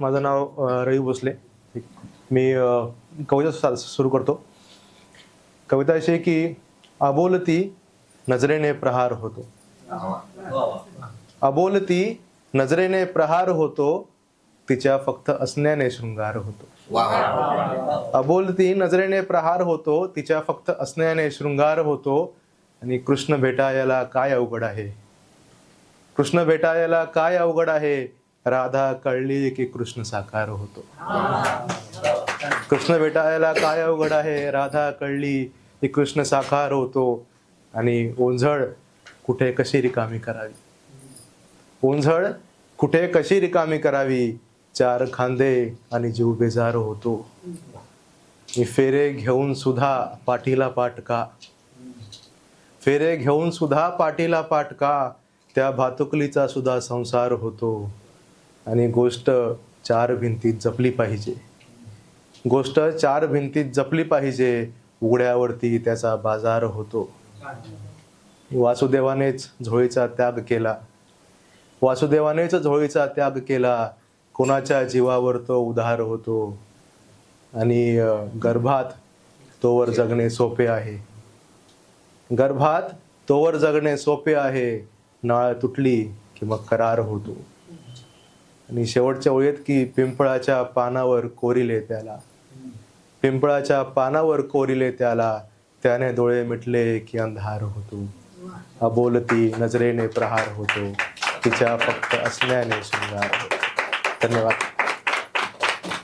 माझं नाव रवी भोसले. मी कविता सुरू करतो. कविता अशी आहे की अबोलती नजरेने प्रहार होतो. अबोलती नजरेने प्रहार होतो तिच्या फक्त असण्याने शृंगार होतो. अबोलती नजरेने प्रहार होतो तिच्या फक्त असण्याने शृंगार होतो आणि कृष्ण भेटायला काय अवघड आहे? कृष्ण भेटायला काय अवघड आहे? राधा कळली की कृष्ण साकार होतो. कृष्ण भेटायला काय अवघड आहे? राधा कळली की कृष्ण साकार होतो. आणि ओंझळ कुठे कशी रिकामी करावी? ओंझळ कुठे कशी रिकामी करावी? चार खांदे आणि जीव बेजार होतो. मी फेरे घेऊन सुद्धा पाठीला पाटका फेरे घेऊन सुद्धा पाठीला पाटका त्या भातुकलीचा सुद्धा संसार होतो. आणि गोष्ट चार भिंतीत जपली पाहिजे. गोष्ट चार भिंतीत जपली पाहिजे उघड्यावरती त्याचा बाजार होतो. वासुदेवानेच झोळीचा त्याग केला. वासुदेवानेच झोळीचा त्याग केला. कोणाच्या जीवावर तो उधार होतो? आणि गर्भात तोवर जगणे सोपे आहे. गर्भात तोवर जगणे सोपे आहे. नाळ तुटली की मग करार होतो. आणि शेवटच्या ओळीत की पिंपळाच्या पानावर कोरिले त्याला. पिंपळाच्या पानावर कोरिले त्याला. त्याने डोळे मिटले की अंधार होतो. अबोलती नजरेने प्रहार होतो. तिच्या फक्त असण्याने शृंगार होतो. धन्यवाद.